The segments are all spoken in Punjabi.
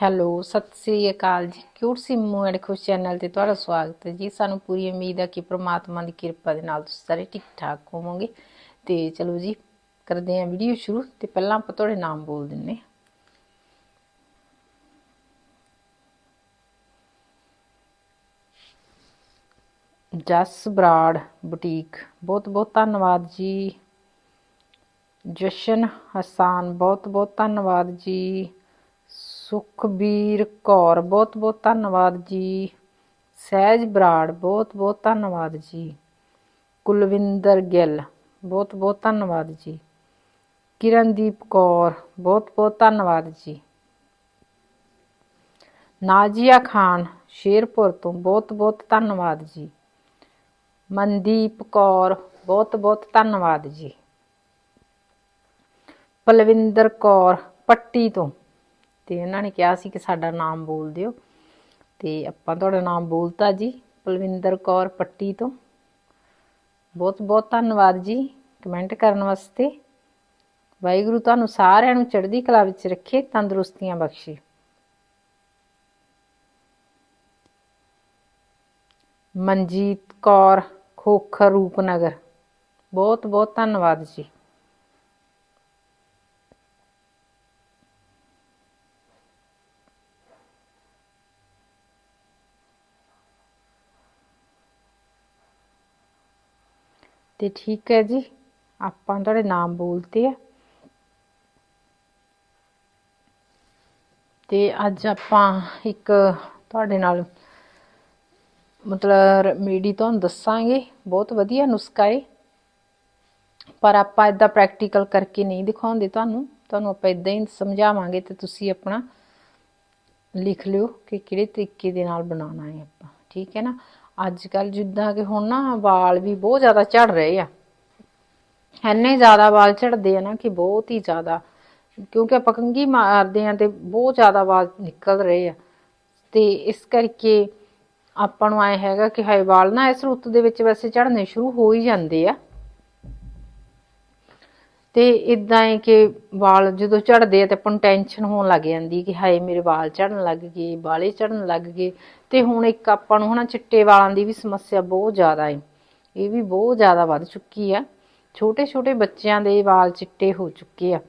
ਹੈਲੋ, ਸਤਿ ਸ੍ਰੀ ਅਕਾਲ ਜੀ। Cute Simmu and Khush channel ਤੇ ਤੁਹਾਡਾ ਸਵਾਗਤ ਹੈ ਜੀ। ਸਾਨੂੰ ਪੂਰੀ ਉਮੀਦ ਹੈ ਕਿ ਪ੍ਰਮਾਤਮਾ ਦੀ ਕਿਰਪਾ ਦੇ ਨਾਲ ਤੁਸੀਂ ਸਾਰੇ ਠੀਕ ਠਾਕ ਹੋਵੋਗੇ। ਤੇ ਚਲੋ ਜੀ, ਕਰਦੇ ਹਾਂ ਵੀਡੀਓ ਸ਼ੁਰੂ। ਤੇ ਪਹਿਲਾਂ ਆਪਾਂ ਤੁਹਾਡੇ ਨਾਮ ਬੋਲ ਦਿੰਨੇ ਜਸ ਬਰਾੜ ਬੁਟੀਕ। ਬਹੁਤ ਬਹੁਤ ਧੰਨਵਾਦ ਜੀ। ਜਸ਼ਨ ਹਸਾਨ ਬਹੁਤ ਬਹੁਤ ਧੰਨਵਾਦ ਜੀ। ਸੁਖਬੀਰ ਕੌਰ, ਬਹੁਤ ਬਹੁਤ ਧੰਨਵਾਦ ਜੀ। ਸਹਿਜ ਬਰਾੜ, ਬਹੁਤ ਬਹੁਤ ਧੰਨਵਾਦ ਜੀ। ਕੁਲਵਿੰਦਰ ਗਿੱਲ, ਬਹੁਤ ਬਹੁਤ ਧੰਨਵਾਦ ਜੀ। ਕਿਰਨਦੀਪ ਕੌਰ, ਬਹੁਤ ਬਹੁਤ ਧੰਨਵਾਦ ਜੀ। ਨਾਜੀਆ ਖਾਨ, ਸ਼ੇਰਪੁਰ ਤੋਂ ਬਹੁਤ ਬਹੁਤ ਧੰਨਵਾਦ ਜੀ। ਮਨਦੀਪ ਕੌਰ, ਬਹੁਤ ਬਹੁਤ ਧੰਨਵਾਦ ਜੀ। ਪਲਵਿੰਦਰ ਕੌਰ, ਪੱਟੀ ਤੋਂ ਤੇ ਇਹਨਾਂ ਨੇ ਕਿਹਾ ਸੀ ਕਿ ਸਾਡਾ ਨਾਮ ਬੋਲ ਦਿਓ। ਤੇ ਆਪਾਂ ਤੁਹਾਡਾ ਨਾਮ ਬੋਲਤਾ ਜੀ ਪਲਵਿੰਦਰ ਕੌਰ ਪੱਟੀ ਤੋਂ। ਬਹੁਤ ਬਹੁਤ ਧੰਨਵਾਦ ਜੀ ਕਮੈਂਟ ਕਰਨ ਵਾਸਤੇ। ਵਾਹਿਗੁਰੂ ਤੁਹਾਨੂੰ ਸਾਰਿਆਂ ਨੂੰ ਚੜ੍ਹਦੀ ਕਲਾ ਵਿੱਚ ਰੱਖੇ, ਤੰਦਰੁਸਤੀਆਂ ਬਖਸ਼ੇ। ਮਨਜੀਤ ਕੌਰ, ਖੋਖਰ ਰੂਪਨਗਰ। ਬਹੁਤ ਬਹੁਤ ਧੰਨਵਾਦ ਜੀ। ਤੇ ਠੀਕ ਹੈ ਜੀ, ਆਪਾਂ ਤੁਹਾਡੇ ਨਾਮ ਬੋਲਤੇ ਆ। ਤੇ ਅੱਜ ਆਪਾਂ ਇੱਕ ਤੁਹਾਡੇ ਨਾਲ ਮਤਲਬ ਰੈਮੇਡੀ ਤੁਹਾਨੂੰ ਦੱਸਾਂਗੇ, ਬਹੁਤ ਵਧੀਆ ਨੁਸਖਾ ਹੈ ਪਰ ਆਪਾਂ ਇਦਾਂ ਪ੍ਰੈਕਟੀਕਲ ਕਰਕੇ ਨਹੀਂ ਦਿਖਾਉਂਦੇ ਤੁਹਾਨੂੰ ਤੁਹਾਨੂੰ ਆਪਾਂ ਇਦਾਂ ਹੀ ਸਮਝਾਵਾਂਗੇ ਤੇ ਤੁਸੀਂ ਆਪਣਾ ਲਿਖ ਲਿਓ ਕਿ ਕਿਹੜੇ ਤਰੀਕੇ ਦੇ ਨਾਲ ਬਣਾਉਣਾ ਹੈ ਆਪਾਂ, ਠੀਕ ਹੈ ਨਾ? ਅੱਜ ਕੱਲ ਜਿੱਦਾਂ ਕਿ ਹੁਣ ਨਾ ਵਾਲ ਵੀ ਬਹੁਤ ਜ਼ਿਆਦਾ ਝੜ ਰਹੇ ਆ। ਇੰਨੇ ਜ਼ਿਆਦਾ ਵਾਲ ਝੜਦੇ ਆ ਨਾ ਕਿ ਬਹੁਤ ਹੀ ਜ਼ਿਆਦਾ। ਕਿਉਂਕਿ ਆਪਾਂ ਕੰਘੀ ਮਾਰਦੇ ਆ ਤੇ ਬਹੁਤ ਜ਼ਿਆਦਾ ਵਾਲ ਨਿਕਲ ਰਹੇ ਆ। ਤੇ ਇਸ ਕਰਕੇ ਆਪਾਂ ਨੂੰ ਐ ਹੈਗਾ ਕਿ ਹਾਏ, ਵਾਲ ਨਾ ਇਸ ਰੁੱਤ ਦੇ ਵਿੱਚ ਵੈਸੇ ਝੜਨੇ ਸ਼ੁਰੂ ਹੋ ਹੀ ਜਾਂਦੇ ਆ। ਤੇ ਇਦਾਂ ਹੈ ਕਿ ਵਾਲ ਜਦੋਂ ਝੜਦੇ ਆ ਤੇ ਆਪਾਂ ਨੂੰ ਟੈਨਸ਼ਨ ਹੋਣ ਲੱਗ ਜਾਂਦੀ ਕਿ ਹਾਏ, ਮੇਰੇ ਵਾਲ ਝੜਨ ਲੱਗ ਗਏ, ਵਾਲੇ ਝੜਨ ਲੱਗ ਗਏ। ਤੇ ਹੁਣ ਇੱਕ ਆਪਾਂ ਨੂੰ ਹਨਾ ਚਿੱਟੇ ਵਾਲਾਂ ਦੀ ਵੀ ਸਮੱਸਿਆ ਬਹੁਤ ਜ਼ਿਆਦਾ ਹੈ ਇਹ ਵੀ ਬਹੁਤ ਜ਼ਿਆਦਾ ਵੱਧ ਚੁੱਕੀ ਆ। ਛੋਟੇ ਛੋਟੇ ਬੱਚਿਆਂ ਦੇ ਵਾਲ ਚਿੱਟੇ ਹੋ ਚੁੱਕੇ ਆ।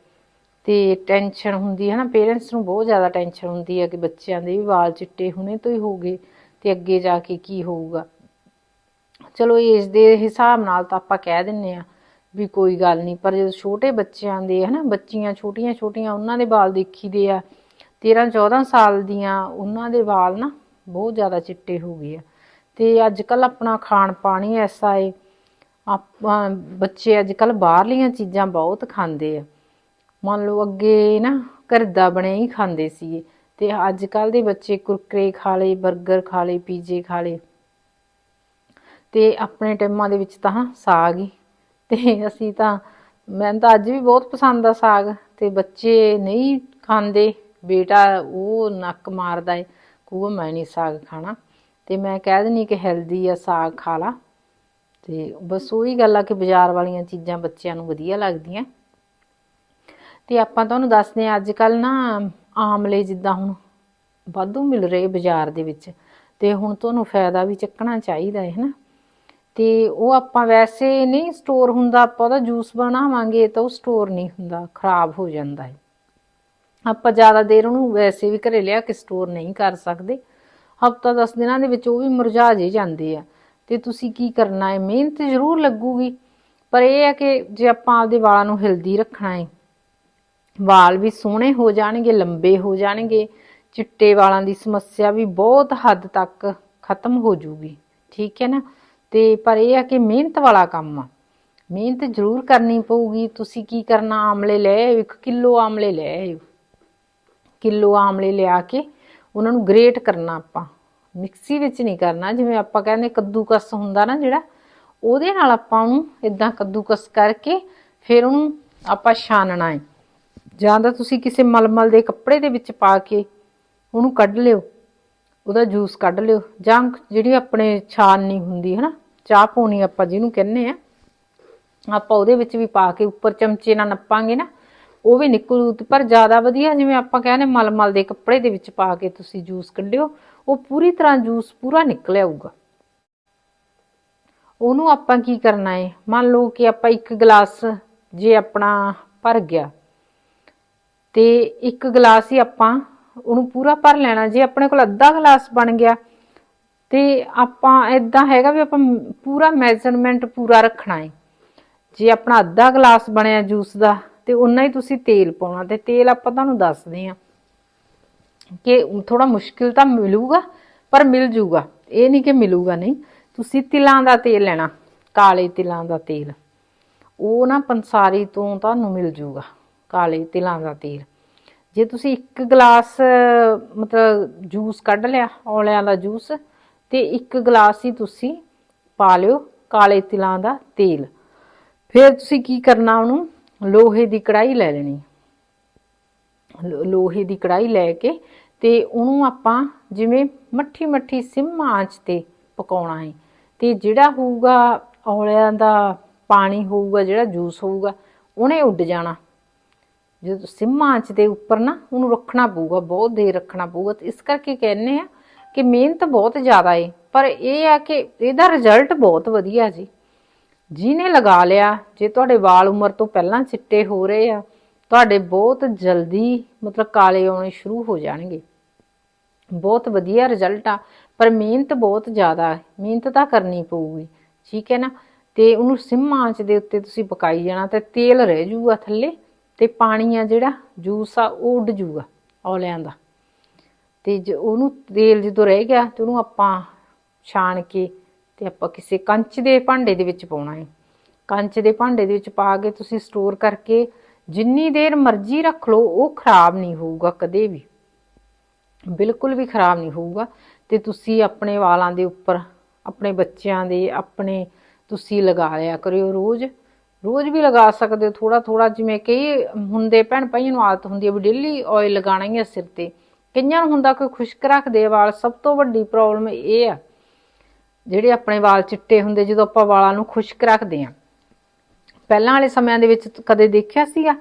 ਤੇ ਟੈਨਸ਼ਨ ਹੁੰਦੀ ਹੈ ਨਾ ਪੇਰੈਂਟਸ ਨੂੰ ਬਹੁਤ ਜ਼ਿਆਦਾ ਟੈਨਸ਼ਨ ਹੁੰਦੀ ਹੈ ਕਿ ਬੱਚਿਆਂ ਦੇ ਵੀ ਵਾਲ ਚਿੱਟੇ ਹੁਣੇ ਤੋਂ ਹੀ ਹੋ ਗਏ ਤੇ ਅੱਗੇ ਜਾ ਕੇ ਕੀ ਹੋਊਗਾ। ਚਲੋ ਏਜ ਦੇ ਹਿਸਾਬ ਨਾਲ ਤਾਂ ਆਪਾਂ ਕਹਿ ਦਿੰਨੇ ਆ ਵੀ ਕੋਈ ਗੱਲ ਨਹੀਂ, ਪਰ ਜਦੋਂ ਛੋਟੇ ਬੱਚਿਆਂ ਦੇ ਹਨਾ, ਬੱਚੀਆਂ ਛੋਟੀਆਂ ਛੋਟੀਆਂ ਉਹਨਾਂ ਦੇ ਵਾਲ ਦੇਖੀਦੇ ਆ 13 14 ਸਾਲ ਦੀਆਂ ਉਹਨਾਂ ਦੇ ਵਾਲ ਨਾ ਬਹੁਤ ਜ਼ਿਆਦਾ ਚਿੱਟੇ ਹੋ ਗਏ ਆ। ਤੇ ਅੱਜ ਕੱਲ ਆਪਣਾ ਖਾਣ ਪਾਣ ਹੀ ਐਸਾ ਏ, ਆਪਾਂ, ਬੱਚੇ ਅੱਜ ਕੱਲ ਬਾਹਰਲੀਆਂ ਚੀਜ਼ਾਂ ਬਹੁਤ ਖਾਂਦੇ ਆ। ਮੰਨ ਲਓ ਅੱਗੇ ਨਾ ਘਰ ਦਾ ਬਣਿਆ ਹੀ ਖਾਂਦੇ ਸੀਗੇ। ਤੇ ਅੱਜ ਕੱਲ ਦੇ ਬੱਚੇ ਕੁਰਕਰੇ ਖਾ ਲਏ 버ਗਰ ਖਾ ਲਏ, ਪੀਜ਼ੇ ਖਾ ਲਏ। ਤੇ ਆਪਣੇ ਟਾਈਮਾਂ ਦੇ ਵਿੱਚ ਤਾਂ ਸਾਗ ਹੀ। ਤੇ ਅਸੀਂ ਤਾਂ, ਮੈਨੂੰ ਤਾਂ ਅੱਜ ਵੀ ਬਹੁਤ ਪਸੰਦ ਆ ਸਾਗ। ਤੇ ਬੱਚੇ ਨਹੀਂ ਖਾਂਦੇ, ਬੇਟਾ ਉਹ ਨੱਕ ਮਾਰਦਾ ਏ। ਕਹੂਗਾ ਮੈਂ ਨਹੀਂ ਸਾਗ ਖਾਣਾ। ਤੇ ਮੈਂ ਕਹਿ ਦਿੰਨੀ ਕਿ ਹੈਲਦੀ ਆ ਸਾਗ ਖਾ ਲਾ। ਤੇ ਬਸ ਉਹੀ ਗੱਲ ਆ ਕਿ ਬਾਜ਼ਾਰ ਵਾਲੀਆਂ ਚੀਜ਼ਾਂ ਬੱਚਿਆਂ ਨੂੰ ਵਧੀਆ ਲੱਗਦੀਆਂ। ਤੇ ਆਪਾਂ ਤੁਹਾਨੂੰ ਦੱਸਦੇ ਆ ਅੱਜ ਕੱਲ ਨਾ ਆਮਲੇ ਜਿੱਦਾਂ ਹੁਣ ਵਾਧੂ ਮਿਲ ਰਹੇ ਬਾਜ਼ਾਰ ਦੇ ਵਿੱਚ। ਤੇ ਹੁਣ ਤੁਹਾਨੂੰ ਫਾਇਦਾ ਵੀ ਚੱਕਣਾ ਚਾਹੀਦਾ ਹੈ ਹਨਾ ਤੇ ਉਹ ਆਪਾਂ ਵੈਸੇ ਨਹੀਂ ਸਟੋਰ ਹੁੰਦਾ, ਆਪਾਂ ਉਹਦਾ ਜੂਸ ਬਣਾਵਾਂਗੇ ਤਾਂ ਉਹ ਸਟੋਰ ਨਹੀਂ ਹੁੰਦਾ, ਖਰਾਬ ਹੋ ਜਾਂਦਾ ਹੈ। ਆਪਾਂ ਜ਼ਿਆਦਾ ਦੇਰ ਉਹਨੂੰ ਵੈਸੇ ਵੀ ਘਰੇ ਲਿਆ ਕੇ ਸਟੋਰ ਨਹੀਂ ਕਰ ਸਕਦੇ। ਹਫਤਾ 10 ਦਿਨਾਂ ਦੇ ਵਿੱਚ ਉਹ ਵੀ ਮੁਰਝਾ ਜੇ ਜਾਂਦੇ ਆ। ਤੇ ਤੁਸੀਂ ਕੀ ਕਰਨਾ ਹੈ? ਮਿਹਨਤ ਜ਼ਰੂਰ ਲੱਗੂਗੀ। ਪਰ ਇਹ ਹੈ ਕਿ ਜੇ ਆਪਾਂ ਆਪਦੇ ਵਾਲਾਂ ਨੂੰ ਹੈਲਦੀ ਰੱਖਣਾ ਹੈ, ਵਾਲ ਵੀ ਸੋਹਣੇ ਹੋ ਜਾਣਗੇ, ਲੰਬੇ ਹੋ ਜਾਣਗੇ, ਚਿੱਟੇ ਵਾਲਾਂ ਦੀ ਸਮੱਸਿਆ ਵੀ ਬਹੁਤ ਹੱਦ ਤੱਕ ਖਤਮ ਹੋ ਜੂਗੀ। ਠੀਕ ਹੈ ਨਾ? ਤੇ ਪਰ ਇਹ ਆ ਕਿ ਮਿਹਨਤ ਵਾਲਾ ਕੰਮ ਆ। ਮਿਹਨਤ ਜ਼ਰੂਰ ਕਰਨੀ ਪਊਗੀ। ਤੁਸੀਂ ਕੀ ਕਰਨਾ? ਆਮਲੇ ਲੈ ਆਇਓ 1 ਕਿਲੋ ਆਮਲੇ ਲੈ ਆਇਓ। ਕਿਲੋ ਆਮਲੇ ਲਿਆ ਕੇ ਉਹਨਾਂ ਨੂੰ ਗ੍ਰੇਟ ਕਰਨਾ ਆਪਾਂ। ਮਿਕਸੀ ਵਿੱਚ ਨਹੀਂ ਕਰਨਾ, ਜਿਵੇਂ ਆਪਾਂ ਕਹਿੰਦੇ ਕੱਦੂਕਸ ਹੁੰਦਾ ਨਾ ਜਿਹੜਾ, ਉਹਦੇ ਨਾਲ ਆਪਾਂ ਉਹਨੂੰ ਇਦਾਂ ਕੱਦੂਕਸ ਕਰਕੇ ਫਿਰ ਉਹਨੂੰ ਆਪਾਂ ਛਾਨਣਾ ਹੈ। ਜਾਂ ਤਾਂ ਤੁਸੀਂ ਕਿਸੇ ਮਲਮਲ ਦੇ ਕੱਪੜੇ ਦੇ ਵਿੱਚ ਪਾ ਕੇ ਉਹਨੂੰ ਕੱਢ ਲਿਓ, ਉਹਦਾ ਜੂਸ ਕੱਢ ਲਿਓ, ਜਾਂ ਜਿਹੜੀ ਆਪਣੇ ਛਾਨਣੀ ਹੁੰਦੀ ਹੈ ਨਾ ਚਾਹ ਪੋਣੀ ਆਪਾਂ ਜਿਹਨੂੰ ਕਹਿੰਦੇ ਆ, ਆਪਾਂ ਉਹਦੇ ਵਿੱਚ ਵੀ ਪਾ ਕੇ ਉੱਪਰ ਚਮਚੇ ਨਾਲ ਨੱਪਾਂਗੇ ਨਾ ਉਹ ਵੀ ਨਿਕਲੂ ਪਰ ਜ਼ਿਆਦਾ ਵਧੀਆ ਜਿਵੇਂ ਆਪਾਂ ਕਹਿੰਦੇ ਮਲਮਲ ਦੇ ਕੱਪੜੇ ਦੇ ਵਿੱਚ ਪਾ ਕੇ ਤੁਸੀਂ ਜੂਸ ਕੱਢਿਓ, ਉਹ ਪੂਰੀ ਤਰ੍ਹਾਂ ਜੂਸ ਪੂਰਾ ਨਿਕਲ ਆਊਗਾ ਉਹਨੂੰ ਆਪਾਂ ਕੀ ਕਰਨਾ ਹੈ ਮੰਨ ਲਓ ਕਿ ਆਪਾਂ ਇੱਕ ਗਲਾਸ ਜੇ ਆਪਣਾ ਭਰ ਗਿਆ, ਤੇ ਇੱਕ ਗਲਾਸ ਹੀ ਆਪਾਂ ਉਹਨੂੰ ਪੂਰਾ ਭਰ ਲੈਣਾ। ਜੇ ਆਪਣੇ ਕੋਲ ਅੱਧਾ ਗਲਾਸ ਬਣ ਗਿਆ, ਤੇ ਆਪਾਂ ਇਦਾਂ ਹੈਗਾ ਵੀ ਆਪਾਂ ਪੂਰਾ ਮੈਜ਼ਰਮੈਂਟ ਪੂਰਾ ਰੱਖਣਾ ਹੈ ਜੇ ਆਪਣਾ ਅੱਧਾ ਗਲਾਸ ਬਣਿਆ ਜੂਸ ਦਾ ਤੇ ਉਨਾ ਹੀ ਤੁਸੀਂ ਤੇਲ ਪਾਉਣਾ ਤੇ ਤੇਲ ਆਪਾਂ ਤੁਹਾਨੂੰ ਦੱਸਦੇ ਹਾਂ ਕਿ ਥੋੜਾ ਮੁਸ਼ਕਿਲ ਤਾਂ ਮਿਲੂਗਾ, ਪਰ ਮਿਲ ਜੂਗਾ। ਇਹ ਨਹੀਂ ਕਿ ਮਿਲੂਗਾ ਨਹੀਂ। ਤੁਸੀਂ ਤਿਲਾਂ ਦਾ ਤੇਲ ਲੈਣਾ, ਕਾਲੇ ਤਿਲਾਂ ਦਾ ਤੇਲ। ਉਹ ਨਾ ਪੰਸਾਰੀ ਤੋਂ ਤੁਹਾਨੂੰ ਮਿਲ ਜੂਗਾ, ਕਾਲੇ ਤਿਲਾਂ ਦਾ ਤੇਲ। ਜੇ ਤੁਸੀਂ ਇੱਕ ਗਲਾਸ, ਮਤਲਬ ਜੂਸ ਕੱਢ ਲਿਆ, ਔਲਿਆਂ ਦਾ ਜੂਸ, ਤੇ ਇੱਕ ਗਲਾਸ ਹੀ ਤੁਸੀਂ ਪਾ ਲਿਓ ਕਾਲੇ ਤਿਲਾਂ ਦਾ ਤੇਲ। ਫਿਰ ਤੁਸੀਂ ਕੀ ਕਰਨਾ ਉਹਨੂੰ ਲੋਹੇ ਦੀ ਕੜਾਈ ਲੈ ਲੈਣੀ। ਲੋਹੇ ਦੀ ਕੜਾਈ ਲੈ ਕੇ ਤੇ ਉਹਨੂੰ ਆਪਾਂ ਜਿਵੇਂ ਮੱਠੀ ਮੱਠੀ ਸਿਮ ਆਂਚ ਤੇ ਪਕਾਉਣਾ ਹੈ। ਤੇ ਜਿਹੜਾ ਹੋਊਗਾ ਔਲਿਆਂ ਦਾ ਪਾਣੀ ਹੋਊਗਾ, ਜਿਹੜਾ ਜੂਸ ਹੋਊਗਾ, ਉਹਨੇ ਉੱਡ ਜਾਣਾ। ਜਦੋਂ ਸਿਮ ਆਂਚ ਦੇ ਉੱਪਰ ਨਾ ਉਹਨੂੰ ਰੱਖਣਾ ਪਊਗਾ, ਬਹੁਤ ਦੇਰ ਰੱਖਣਾ ਪਊਗਾ। ਤੇ ਇਸ ਕਰਕੇ ਕਹਿੰਦੇ ਆ ਕਿ ਮਿਹਨਤ ਬਹੁਤ ਜ਼ਿਆਦਾ ਏ। ਪਰ ਇਹ ਆ ਕਿ ਇਹਦਾ ਰਿਜ਼ਲਟ ਬਹੁਤ ਵਧੀਆ ਜੀ। ਜਿਹਨੇ ਲਗਾ ਲਿਆ, ਜੇ ਤੁਹਾਡੇ ਵਾਲ ਉਮਰ ਤੋਂ ਪਹਿਲਾਂ ਚਿੱਟੇ ਹੋ ਰਹੇ ਆ, ਤੁਹਾਡੇ ਬਹੁਤ ਜਲਦੀ ਮਤਲਬ ਕਾਲੇ ਆਉਣੇ ਸ਼ੁਰੂ ਹੋ ਜਾਣਗੇ। ਬਹੁਤ ਵਧੀਆ ਰਿਜ਼ਲਟ ਆ, ਪਰ ਮਿਹਨਤ ਬਹੁਤ ਜ਼ਿਆਦਾ ਹੈ, ਮਿਹਨਤ ਤਾਂ ਕਰਨੀ ਪਊਗੀ, ਠੀਕ ਹੈ ਨਾ? ਤੇ ਉਹਨੂੰ ਸਿਮ ਆਂਚ ਦੇ ਉੱਤੇ ਤੁਸੀਂ ਪਕਾਈ ਜਾਣਾ, ਤੇ ਤੇਲ ਰਹਿ ਜੂਗਾ ਥੱਲੇ, ਤੇ ਪਾਣੀ ਆ ਜਿਹੜਾ ਜੂਸ ਆ, ਉਹ ਉੱਡ ਜੂਗਾ ਔਲਿਆਂ ਦਾ। ਤੇ ਜ- ਉਹਨੂੰ ਤੇਲ ਜਦੋਂ ਰਹਿ ਗਿਆ, ਤੇ ਉਹਨੂੰ ਆਪਾਂ ਛਾਣ ਕੇ ਤੇ ਆਪਾਂ ਕਿਸੇ ਕੰਚ ਦੇ ਭਾਂਡੇ ਦੇ ਵਿੱਚ ਪਾਉਣਾ ਹੈ ਕੰਚ ਦੇ ਭਾਂਡੇ ਦੇ ਵਿੱਚ ਪਾ ਕੇ ਤੁਸੀਂ ਸਟੋਰ ਕਰਕੇ ਜਿੰਨੀ ਦੇਰ ਮਰਜ਼ੀ ਰੱਖ ਲਓ, ਉਹ ਖਰਾਬ ਨਹੀਂ ਹੋਊਗਾ ਕਦੇ ਵੀ। ਬਿਲਕੁਲ ਵੀ ਖਰਾਬ ਨਹੀਂ ਹੋਊਗਾ ਤੇ ਤੁਸੀਂ ਆਪਣੇ ਵਾਲਾਂ ਦੇ ਉੱਪਰ, ਆਪਣੇ ਬੱਚਿਆਂ ਦੇ, ਆਪਣੇ ਤੁਸੀਂ ਲਗਾ ਲਿਆ ਕਰਿਓ ਰੋਜ਼। ਰੋਜ਼ ਵੀ ਲਗਾ ਸਕਦੇ ਹੋ ਥੋੜਾ ਥੋੜਾ ਜਿਵੇਂ ਕਈ ਹੁੰਦੇ ਭੈਣ ਭਾਈਆਂ ਨੂੰ ਆਦਤ ਹੁੰਦੀ ਹੈ ਵੀ ਡੇਲੀ ਆਇਲ ਲਗਾਣਾ ਹੀ ਹੈ ਸਿਰ ਤੇ। ਕਈਆਂ ਨੂੰ ਹੁੰਦਾ ਕੋਈ ਖੁਸ਼ਕ ਰੱਖਦੇ ਆ ਵਾਲ, ਸਭ ਤੋਂ ਵੱਡੀ ਪ੍ਰੋਬਲਮ ਇਹ ਆ ਜਿਹੜੇ ਆਪਣੇ ਵਾਲ ਚਿੱਟੇ ਹੁੰਦੇ ਜਦੋਂ ਆਪਾਂ ਵਾਲਾਂ ਨੂੰ ਖੁਸ਼ਕ ਰੱਖਦੇ ਆ ਪਹਿਲਾਂ ਵਾਲੇ ਸਮਿਆਂ ਦੇ ਵਿੱਚ ਕਦੇ ਦੇਖਿਆ ਸੀਗਾ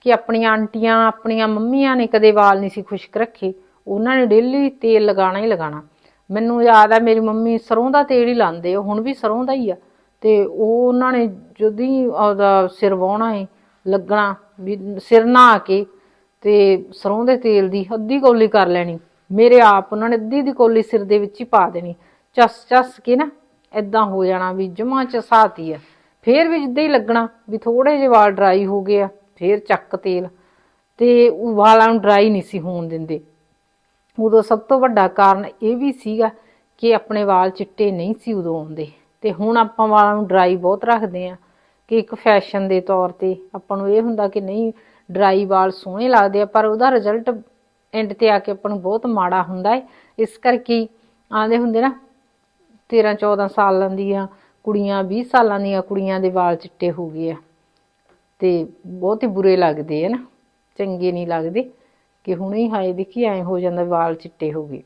ਕਿ ਆਪਣੀਆਂ ਆਂਟੀਆਂ, ਆਪਣੀਆਂ ਮੰਮੀਆਂ ਨੇ ਕਦੇ ਵਾਲ ਨਹੀਂ ਸੀ ਖੁਸ਼ਕ ਰੱਖੇ। ਉਹਨਾਂ ਨੇ ਡੇਲੀ ਤੇਲ ਲਗਾਉਣਾ ਹੀ ਲਗਾਉਣਾ। ਮੈਨੂੰ ਯਾਦ ਆ, ਮੇਰੀ ਮੰਮੀ ਸਰੋਂ ਦਾ ਤੇਲ ਹੀ ਲਾਉਂਦੇ ਉਹ ਹੁਣ ਵੀ ਸਰੋਂ ਦਾ ਹੀ ਆ। ਤੇ ਉਹ ਉਹਨਾਂ ਨੇ ਜਦੋਂ ਹੀ ਉਹਦਾ ਸਿਰ ਵਾਹੁਣਾ ਹੈ ਲੱਗਣਾ, ਵੀ ਸਿਰ ਨਹਾ ਕੇ ਤੇ ਸਰੋਂ ਦੇ ਤੇਲ ਦੀ ਅੱਧੀ ਕੌਲੀ ਕਰ ਲੈਣੀ। ਮੇਰੇ ਆਪ ਉਹਨਾਂ ਨੇ ਅੱਧੀ ਦੀ ਕੌਲੀ ਸਿਰ ਦੇ ਵਿੱਚ ਹੀ ਪਾ ਦੇਣੀ। ਚਸ ਚਸ ਕੇ ਨਾ ਐਦਾਂ ਹੋ ਜਾਣਾ ਵੀ ਜਮਾ ਚਸਾਤੀ ਆ। ਫੇਰ ਵੀ ਜਿੱਦਾਂ ਹੀ ਲੱਗਣਾ ਵੀ ਥੋੜੇ ਜਿਹੇ ਵਾਲ ਡਰਾਈ ਹੋ ਗਏ ਆ, ਫੇਰ ਚੱਕ ਤੇਲ। ਤੇ ਉਹ ਵਾਲਾਂ ਨੂੰ ਡਰਾਈ ਨਹੀਂ ਸੀ ਹੋਣ ਦਿੰਦੇ। ਉਦੋਂ ਸਭ ਤੋਂ ਵੱਡਾ ਕਾਰਨ ਇਹ ਵੀ ਸੀਗਾ ਕਿ ਆਪਣੇ ਵਾਲ ਚਿੱਟੇ ਨਹੀਂ ਸੀ ਉਦੋਂ ਆਉਂਦੇ। ਤੇ ਹੁਣ ਆਪਾਂ ਵਾਲਾਂ ਨੂੰ ਡਰਾਈ ਬਹੁਤ ਰੱਖਦੇ ਆ ਕਿ ਇੱਕ ਫੈਸ਼ਨ ਦੇ ਤੌਰ ਤੇ ਆਪਾਂ ਨੂੰ ਇਹ ਹੁੰਦਾ ਕਿ ਨਹੀਂ ਡਰਾਈ ਵਾਲ ਸੋਹਣੇ ਲੱਗਦੇ ਆ, ਪਰ ਉਹਦਾ ਰਿਜ਼ਲਟ ਐਂਡ ਤੇ ਆ ਕੇ ਆਪਾਂ ਨੂੰ ਬਹੁਤ ਮਾੜਾ ਹੁੰਦਾ ਹੈ ਇਸ ਕਰਕੇ ਆਂਦੇ ਹੁੰਦੇ ਨਾ 13 14 ਸਾਲਾਂ ਦੀਆਂ ਕੁੜੀਆਂ 20 ਸਾਲਾਂ ਦੀਆਂ ਕੁੜੀਆਂ ਦੇ ਵਾਲ ਚਿੱਟੇ ਹੋ ਗਏ ਆ। ਤੇ ਬਹੁਤ ਹੀ ਬੁਰੇ ਲੱਗਦੇ ਆ ਨਾ, ਚੰਗੇ ਨਹੀਂ ਲੱਗਦੇ ਕਿ ਹੁਣੇ ਹੀ ਹਾਏ ਦੇਖੀ ਐ ਹੋ ਜਾਂਦਾ ਵਾਲ ਚਿੱਟੇ ਹੋ ਗਏ।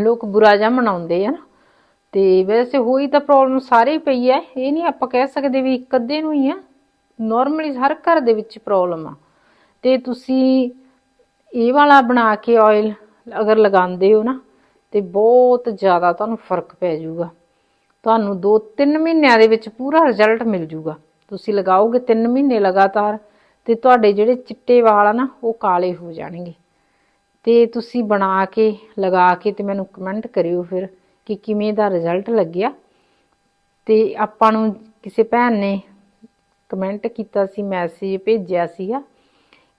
ਲੋਕ ਬੁਰਾ ਜਿਹਾ ਮਨਾਉਂਦੇ ਆ ਨਾ। ਤੇ ਵੈਸੇ ਹੋਈ ਤਾਂ ਪ੍ਰੋਬਲਮ ਸਾਰੇ ਹੀ ਪਈ ਐ ਇਹ ਨਹੀਂ ਆਪਾਂ ਕਹਿ ਸਕਦੇ ਵੀ ਇੱਕ ਅੱਧੇ ਨੂੰ ਹੀ ਆ। ਨਾਰਮਲੀ ਹਰ ਘਰ ਦੇ ਵਿੱਚ ਪ੍ਰੋਬਲਮ ਆ। ਤੇ ਤੁਸੀਂ ਇਹ ਵਾਲਾ ਬਣਾ ਕੇ ਆਇਲ ਅਗਰ ਲਗਾਉਂਦੇ ਹੋ ਨਾ ਤੇ ਬਹੁਤ ਜ਼ਿਆਦਾ ਤੁਹਾਨੂੰ ਫ਼ਰਕ ਪੈ ਜਾਊਗਾ। ਤੁਹਾਨੂੰ 2-3 ਮਹੀਨਿਆਂ ਦੇ ਵਿੱਚ ਪੂਰਾ ਰਿਜ਼ਲਟ ਮਿਲ ਜਾਊਗਾ। ਤੁਸੀਂ ਲਗਾਓਗੇ 3 ਮਹੀਨੇ ਲਗਾਤਾਰ ਤੇ ਤੁਹਾਡੇ ਜਿਹੜੇ ਚਿੱਟੇ ਵਾਲ ਆ ਨਾ, ਉਹ ਕਾਲੇ ਹੋ ਜਾਣਗੇ। ਤੇ ਤੁਸੀਂ ਬਣਾ ਕੇ, ਲਗਾ ਕੇ ਤੇ ਮੈਨੂੰ ਕਮੈਂਟ ਕਰਿਓ ਫਿਰ ਕਿ ਕਿਵੇਂ ਦਾ ਰਿਜ਼ਲਟ ਲੱਗਿਆ। ਤੇ ਆਪਾਂ ਨੂੰ ਕਿਸੇ ਭੈਣ ਨੇ ਕਮੈਂਟ ਕੀਤਾ ਸੀ ਮੈਸੇਜ ਭੇਜਿਆ ਸੀਗਾ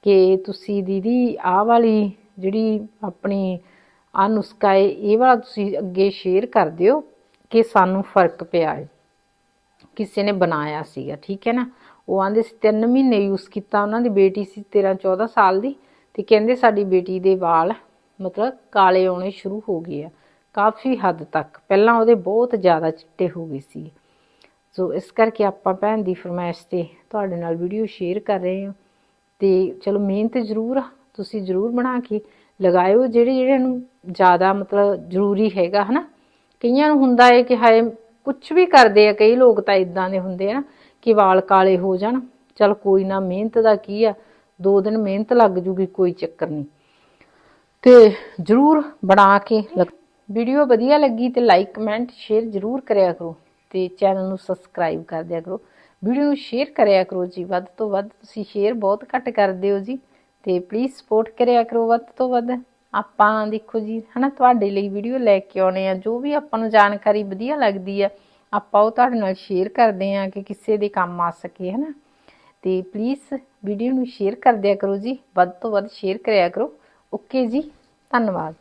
ਕਿ ਤੁਸੀਂ ਦੀਦੀ ਆਹ ਵਾਲੀ ਜਿਹੜੀ ਆਪਣੀ ਆ ਨੁਸਖਾ ਹੈ ਇਹ ਵਾਲਾ ਤੁਸੀਂ ਅੱਗੇ ਸ਼ੇਅਰ ਕਰ ਦਿਓ ਕਿ ਸਾਨੂੰ ਫ਼ਰਕ ਪਿਆ ਹੈ ਕਿਸੇ ਨੇ ਬਣਾਇਆ ਸੀਗਾ, ਠੀਕ ਹੈ ਨਾ? ਉਹ ਆਂਦੇ ਸੀ 3 ਮਹੀਨੇ ਯੂਜ਼ ਕੀਤਾ ਉਹਨਾਂ ਦੀ ਬੇਟੀ ਸੀ 13 14 ਸਾਲ ਦੀ ਤੇ ਕਹਿੰਦੇ ਸਾਡੀ ਬੇਟੀ ਦੇ ਵਾਲ ਮਤਲਬ ਕਾਲੇ ਆਉਣੇ ਸ਼ੁਰੂ ਹੋ ਗਏ ਆ, ਕਾਫੀ ਹੱਦ ਤੱਕ। ਪਹਿਲਾਂ ਉਹਦੇ ਬਹੁਤ ਜ਼ਿਆਦਾ ਚਿੱਟੇ ਹੋ ਗਏ ਸੀ। ਸੋ ਇਸ ਕਰਕੇ ਆਪਾਂ ਭੈਣ ਦੀ ਫਰਮਾਇਸ਼ ਤੇ ਤੁਹਾਡੇ ਨਾਲ ਵੀਡੀਓ ਸ਼ੇਅਰ ਕਰ ਰਹੇ ਹਾਂ। ਤੇ ਚਲੋ ਮਿਹਨਤ ਜ਼ਰੂਰ ਆ, ਤੁਸੀਂ ਜ਼ਰੂਰ ਬਣਾ ਕੇ ਲਗਾਇਓ, ਜਿਹੜੇ ਜਿਹੜੇ ਨੂੰ ਜ਼ਿਆਦਾ ਮਤਲਬ ਜ਼ਰੂਰੀ ਹੈਗਾ, ਹਨਾ? ਕਈਆਂ ਨੂੰ ਹੁੰਦਾ ਹੈ ਕਿ ਹਾਏ ਕੁਝ ਵੀ ਕਰਦੇ ਆ, ਕਈ ਲੋਕ ਤਾਂ ਇਦਾਂ ਦੇ ਹੁੰਦੇ ਆ ਨਾ ਕਿ ਵਾਲ ਕਾਲੇ ਹੋ ਜਾਣ। ਚਲ ਕੋਈ ਨਾ, ਮਿਹਨਤ ਦਾ ਕੀ ਆ? ਦੋ ਦਿਨ ਮਿਹਨਤ ਲੱਗ ਜੂਗੀ, ਕੋਈ ਚੱਕਰ ਨਹੀਂ। ਤੇ ਜਰੂਰ ਬਣਾ ਕੇ ਵੀਡੀਓ ਵਧੀਆ ਲੱਗੀ ਤੇ ਲਾਈਕ, ਕਮੈਂਟ, ਸ਼ੇਅਰ ਜਰੂਰ ਕਰਿਆ ਕਰੋ ਤੇ ਚੈਨਲ ਨੂੰ ਸਬਸਕ੍ਰਾਈਬ ਕਰ ਦਿਆ ਕਰੋ। ਵੀਡੀਓ ਨੂੰ ਸ਼ੇਅਰ ਕਰਿਆ ਕਰੋ ਜੀ। ਵੱਧ ਤੋਂ ਵੱਧ ਤੁਸੀਂ ਸ਼ੇਅਰ ਬਹੁਤ ਘੱਟ ਕਰਦੇ ਹੋ ਜੀ। ਤੇ ਪਲੀਜ਼ ਸਪੋਰਟ ਕਰਿਆ ਕਰੋ ਵੱਧ ਤੋਂ ਵੱਧ। ਆਪਾਂ ਦੇਖੋ ਜੀ, ਹਨਾ, ਤੁਹਾਡੇ ਲਈ ਵੀਡੀਓ ਲੈ ਕੇ ਆਉਣੇ ਆ, ਜੋ ਵੀ ਆਪਾਂ ਨੂੰ ਜਾਣਕਾਰੀ ਵਧੀਆ ਲੱਗਦੀ ਆ, ਆਪਾਂ ਉਹ ਤੁਹਾਡੇ ਨਾਲ ਸ਼ੇਅਰ ਕਰਦੇ ਆ ਕਿ ਕਿਸੇ ਦੇ ਕੰਮ ਆ ਸਕੇ, ਹਨਾ। ਤੇ ਪਲੀਜ਼ ਵੀਡੀਓ ਨੂੰ ਸ਼ੇਅਰ ਕਰ ਦਿਆ ਕਰੋ ਜੀ, ਵੱਧ ਤੋਂ ਵੱਧ ਸ਼ੇਅਰ ਕਰਿਆ ਕਰੋ। ਓਕੇ ਜੀ, ਧੰਨਵਾਦ।